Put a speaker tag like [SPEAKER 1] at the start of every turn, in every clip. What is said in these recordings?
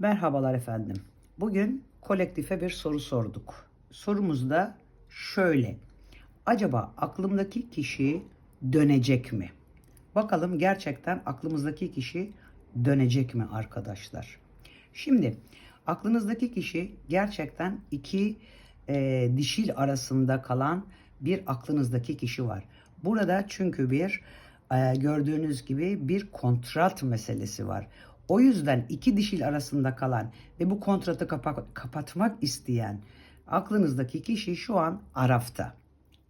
[SPEAKER 1] Merhabalar efendim. Bugün kolektife bir soru sorduk. Sorumuz da şöyle. Acaba aklımdaki kişi dönecek mi? Bakalım gerçekten aklımızdaki kişi dönecek mi arkadaşlar? Şimdi aklınızdaki kişi gerçekten iki e, dişil arasında kalan bir aklınızdaki kişi var. Burada çünkü bir e, gördüğünüz gibi bir kontrat meselesi var. O yüzden iki dişil arasında kalan ve bu kontratı kapa- kapatmak isteyen aklınızdaki kişi şu an Araf'ta.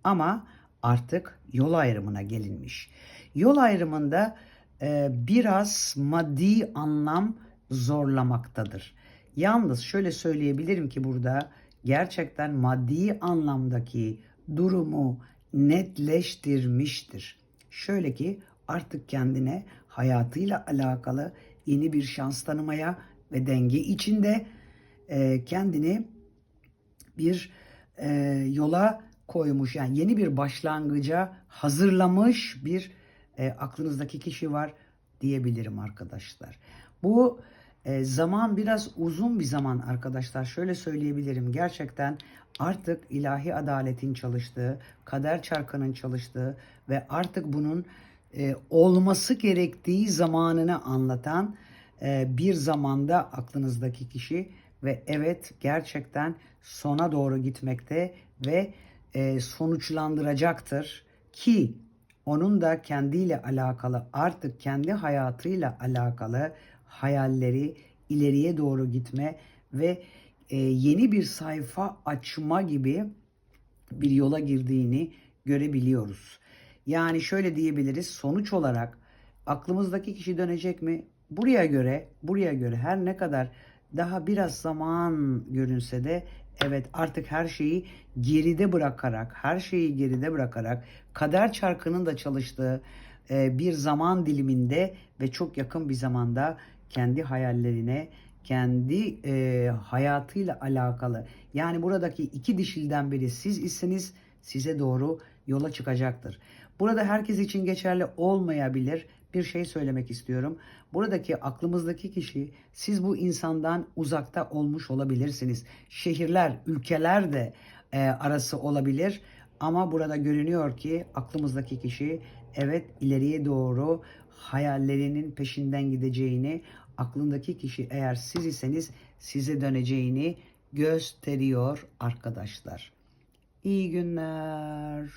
[SPEAKER 1] Ama artık yol ayrımına gelinmiş. Yol ayrımında e, biraz maddi anlam zorlamaktadır. Yalnız şöyle söyleyebilirim ki burada gerçekten maddi anlamdaki durumu netleştirmiştir. Şöyle ki artık kendine hayatıyla alakalı yeni bir şans tanımaya ve denge içinde e, kendini bir e, yola koymuş yani yeni bir başlangıca hazırlamış bir e, aklınızdaki kişi var diyebilirim arkadaşlar. Bu e, zaman biraz uzun bir zaman arkadaşlar. Şöyle söyleyebilirim. Gerçekten artık ilahi adaletin çalıştığı, kader çarkının çalıştığı ve artık bunun e, olması gerektiği zamanını anlatan e, bir zamanda aklınızdaki kişi ve evet gerçekten sona doğru gitmekte ve e, sonuçlandıracaktır ki onun da kendiyle alakalı artık kendi hayatıyla alakalı hayalleri ileriye doğru gitme ve e, yeni bir sayfa açma gibi bir yola girdiğini görebiliyoruz. Yani şöyle diyebiliriz sonuç olarak aklımızdaki kişi dönecek mi? Buraya göre, buraya göre her ne kadar daha biraz zaman görünse de evet artık her şeyi geride bırakarak, her şeyi geride bırakarak kader çarkının da çalıştığı e, bir zaman diliminde ve çok yakın bir zamanda kendi hayallerine, kendi e, hayatıyla alakalı yani buradaki iki dişilden biri siz iseniz size doğru yola çıkacaktır. Burada herkes için geçerli olmayabilir. Bir şey söylemek istiyorum. Buradaki aklımızdaki kişi siz bu insandan uzakta olmuş olabilirsiniz. Şehirler, ülkeler de e, arası olabilir. Ama burada görünüyor ki aklımızdaki kişi evet ileriye doğru hayallerinin peşinden gideceğini, aklındaki kişi eğer siz iseniz size döneceğini gösteriyor arkadaşlar. İyi günler.